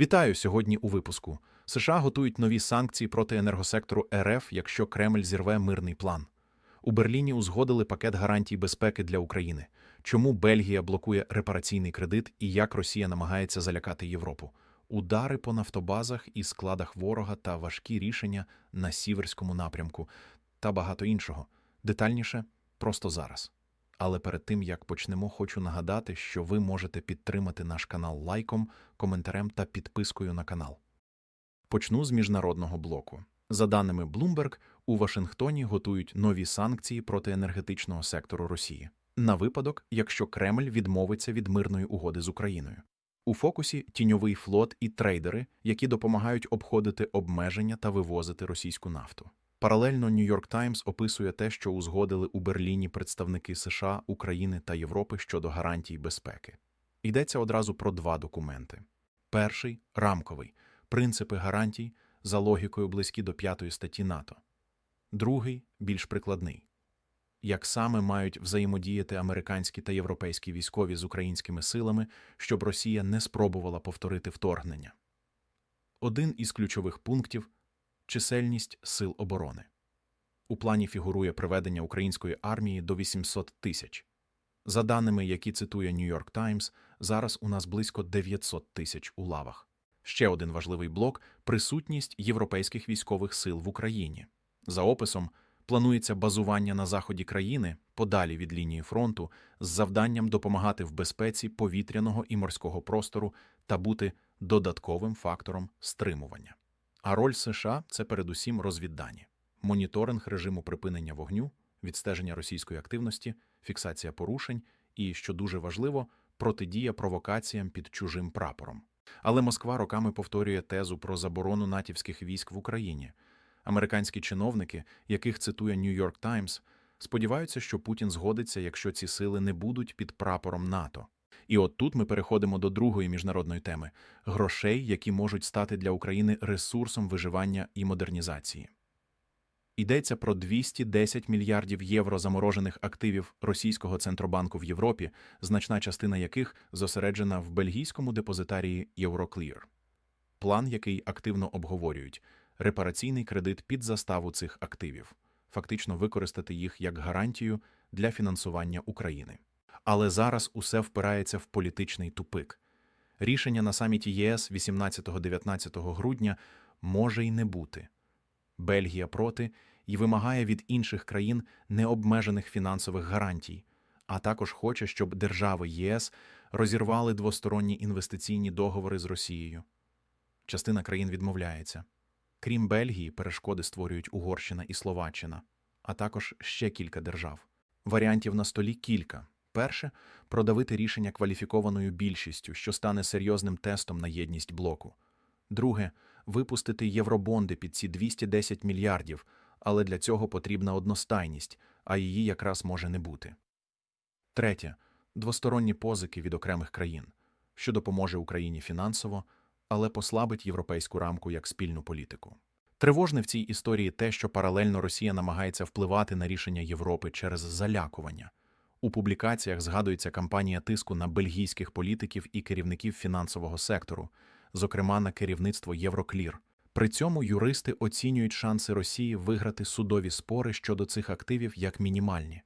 Вітаю сьогодні у випуску. США готують нові санкції проти енергосектору РФ, якщо Кремль зірве мирний план. У Берліні узгодили пакет гарантій безпеки для України. Чому Бельгія блокує репараційний кредит і як Росія намагається залякати Європу? Удари по нафтобазах і складах ворога та важкі рішення на сіверському напрямку та багато іншого. Детальніше просто зараз. Але перед тим як почнемо, хочу нагадати, що ви можете підтримати наш канал лайком, коментарем та підпискою на канал. Почну з міжнародного блоку. За даними Bloomberg, у Вашингтоні готують нові санкції проти енергетичного сектору Росії на випадок, якщо Кремль відмовиться від мирної угоди з Україною. У фокусі тіньовий флот і трейдери, які допомагають обходити обмеження та вивозити російську нафту. Паралельно Нью-Йорк Таймс описує те, що узгодили у Берліні представники США, України та Європи щодо гарантій безпеки. Йдеться одразу про два документи: перший рамковий принципи гарантій за логікою близькі до п'ятої статті НАТО, другий більш прикладний. Як саме мають взаємодіяти американські та європейські військові з українськими силами, щоб Росія не спробувала повторити вторгнення? Один із ключових пунктів чисельність сил оборони. У плані фігурує приведення української армії до 800 тисяч. За даними, які цитує Нью-Йорк Таймс, зараз у нас близько 900 тисяч у лавах. Ще один важливий блок присутність європейських військових сил в Україні. За описом планується базування на заході країни, подалі від лінії фронту, з завданням допомагати в безпеці повітряного і морського простору та бути додатковим фактором стримування. А роль США це передусім розвіддані, моніторинг режиму припинення вогню, відстеження російської активності, фіксація порушень і, що дуже важливо, протидія провокаціям під чужим прапором. Але Москва роками повторює тезу про заборону натівських військ в Україні. Американські чиновники, яких цитує Нью-Йорк Таймс, сподіваються, що Путін згодиться, якщо ці сили не будуть під прапором НАТО. І от тут ми переходимо до другої міжнародної теми грошей, які можуть стати для України ресурсом виживання і модернізації. Йдеться про 210 мільярдів євро заморожених активів російського центробанку в Європі, значна частина яких зосереджена в бельгійському депозитарії Euroclear. План, який активно обговорюють, репараційний кредит під заставу цих активів, фактично використати їх як гарантію для фінансування України. Але зараз усе впирається в політичний тупик. Рішення на саміті ЄС 18-19 грудня може й не бути. Бельгія проти і вимагає від інших країн необмежених фінансових гарантій, а також хоче, щоб держави ЄС розірвали двосторонні інвестиційні договори з Росією. Частина країн відмовляється. Крім Бельгії, перешкоди створюють Угорщина і Словаччина, а також ще кілька держав. Варіантів на столі кілька. Перше продавити рішення кваліфікованою більшістю, що стане серйозним тестом на єдність блоку. Друге випустити євробонди під ці 210 мільярдів, але для цього потрібна одностайність, а її якраз може не бути. Третє двосторонні позики від окремих країн, що допоможе Україні фінансово, але послабить європейську рамку як спільну політику. Тривожне в цій історії те, що паралельно Росія намагається впливати на рішення Європи через залякування. У публікаціях згадується кампанія тиску на бельгійських політиків і керівників фінансового сектору, зокрема на керівництво Євроклір. При цьому юристи оцінюють шанси Росії виграти судові спори щодо цих активів як мінімальні.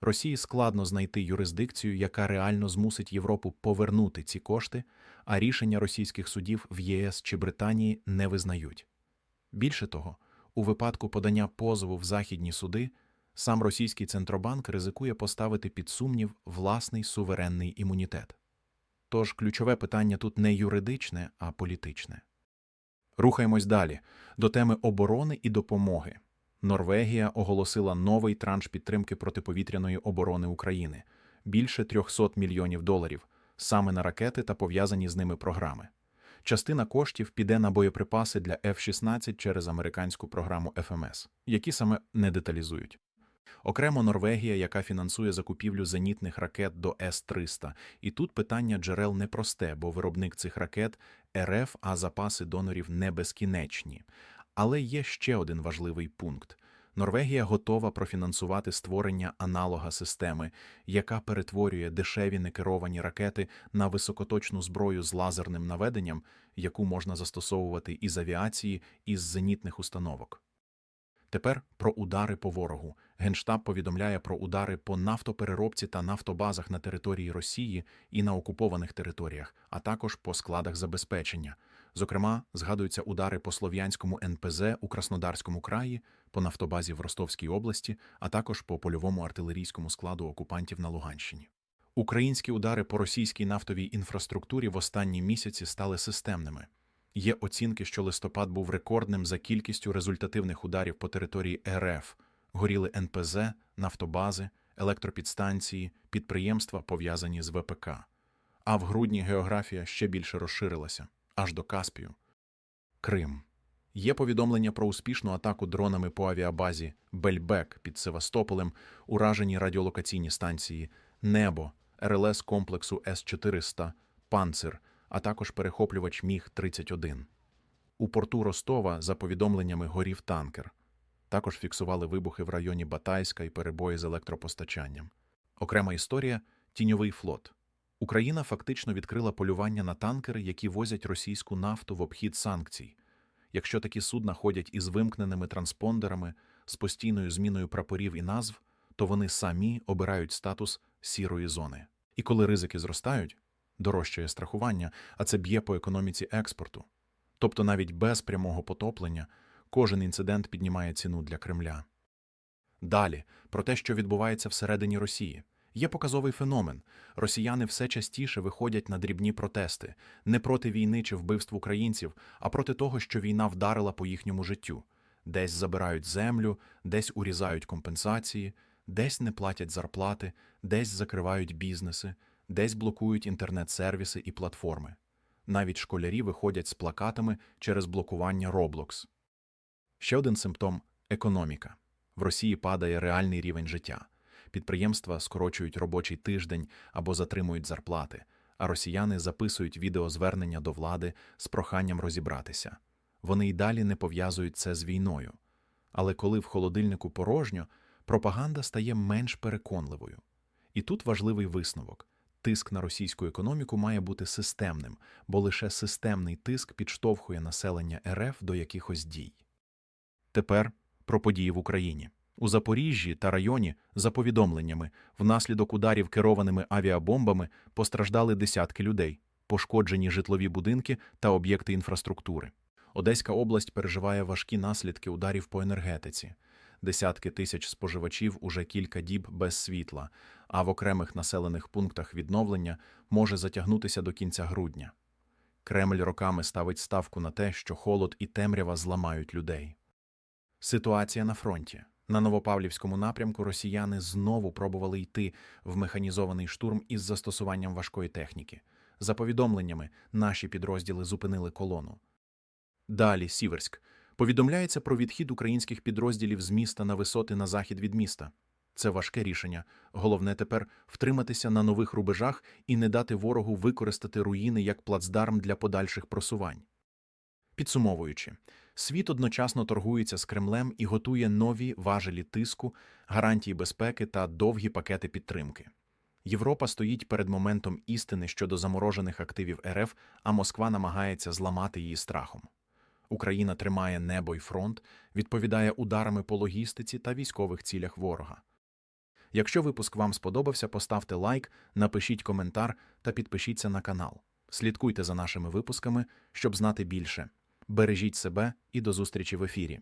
Росії складно знайти юрисдикцію, яка реально змусить Європу повернути ці кошти, а рішення російських судів в ЄС чи Британії не визнають. Більше того, у випадку подання позову в західні суди сам російський центробанк ризикує поставити під сумнів власний суверенний імунітет. Тож ключове питання тут не юридичне, а політичне. Рухаємось далі до теми оборони і допомоги. Норвегія оголосила новий транш підтримки протиповітряної оборони України більше 300 мільйонів доларів саме на ракети та пов'язані з ними програми. Частина коштів піде на боєприпаси для F-16 через американську програму FMS, які саме не деталізують. Окремо Норвегія, яка фінансує закупівлю зенітних ракет до С-300. І тут питання джерел непросте, бо виробник цих ракет РФ, а запаси донорів не безкінечні. Але є ще один важливий пункт. Норвегія готова профінансувати створення аналога системи, яка перетворює дешеві некеровані ракети на високоточну зброю з лазерним наведенням, яку можна застосовувати із авіації, і з зенітних установок. Тепер про удари по ворогу. Генштаб повідомляє про удари по нафтопереробці та нафтобазах на території Росії і на окупованих територіях, а також по складах забезпечення. Зокрема, згадуються удари по слов'янському НПЗ у Краснодарському краї, по нафтобазі в Ростовській області, а також по польовому артилерійському складу окупантів на Луганщині. Українські удари по російській нафтовій інфраструктурі в останні місяці стали системними. Є оцінки, що листопад був рекордним за кількістю результативних ударів по території РФ. Горіли НПЗ, нафтобази, електропідстанції, підприємства, пов'язані з ВПК. А в грудні географія ще більше розширилася аж до Каспію. Крим. Є повідомлення про успішну атаку дронами по авіабазі Бельбек під Севастополем, уражені радіолокаційні станції Небо, РЛС комплексу С-400, Панцир, а також перехоплювач Міг-31. У порту Ростова, за повідомленнями, горів танкер. Також фіксували вибухи в районі Батайська і перебої з електропостачанням. Окрема історія тіньовий флот. Україна фактично відкрила полювання на танкери, які возять російську нафту в обхід санкцій. Якщо такі судна ходять із вимкненими транспондерами, з постійною зміною прапорів і назв, то вони самі обирають статус сірої зони. І коли ризики зростають, дорожчає страхування, а це б'є по економіці експорту. Тобто навіть без прямого потоплення кожен інцидент піднімає ціну для Кремля. Далі про те, що відбувається всередині Росії. Є показовий феномен. Росіяни все частіше виходять на дрібні протести не проти війни чи вбивств українців, а проти того, що війна вдарила по їхньому життю. Десь забирають землю, десь урізають компенсації, десь не платять зарплати, десь закривають бізнеси, десь блокують інтернет-сервіси і платформи. Навіть школярі виходять з плакатами через блокування Roblox. Ще один симптом економіка. В Росії падає реальний рівень життя. Підприємства скорочують робочий тиждень або затримують зарплати, а росіяни записують відеозвернення до влади з проханням розібратися. Вони й далі не пов'язують це з війною. Але коли в холодильнику порожньо, пропаганда стає менш переконливою. І тут важливий висновок. Тиск на російську економіку має бути системним, бо лише системний тиск підштовхує населення РФ до якихось дій. Тепер про події в Україні. У Запоріжжі та районі, за повідомленнями, внаслідок ударів керованими авіабомбами постраждали десятки людей, пошкоджені житлові будинки та об'єкти інфраструктури. Одеська область переживає важкі наслідки ударів по енергетиці. Десятки тисяч споживачів уже кілька діб без світла, а в окремих населених пунктах відновлення може затягнутися до кінця грудня. Кремль роками ставить ставку на те, що холод і темрява зламають людей. Ситуація на фронті. На Новопавлівському напрямку росіяни знову пробували йти в механізований штурм із застосуванням важкої техніки. За повідомленнями, наші підрозділи зупинили колону. Далі Сіверськ. Повідомляється про відхід українських підрозділів з міста на висоти на захід від міста. Це важке рішення. Головне тепер втриматися на нових рубежах і не дати ворогу використати руїни як плацдарм для подальших просувань. Підсумовуючи, світ одночасно торгується з Кремлем і готує нові важелі тиску, гарантії безпеки та довгі пакети підтримки. Європа стоїть перед моментом істини щодо заморожених активів РФ, а Москва намагається зламати її страхом. Україна тримає небо й фронт, відповідає ударами по логістиці та військових цілях ворога. Якщо випуск вам сподобався, поставте лайк, напишіть коментар та підпишіться на канал. Слідкуйте за нашими випусками, щоб знати більше. Бережіть себе і до зустрічі в ефірі.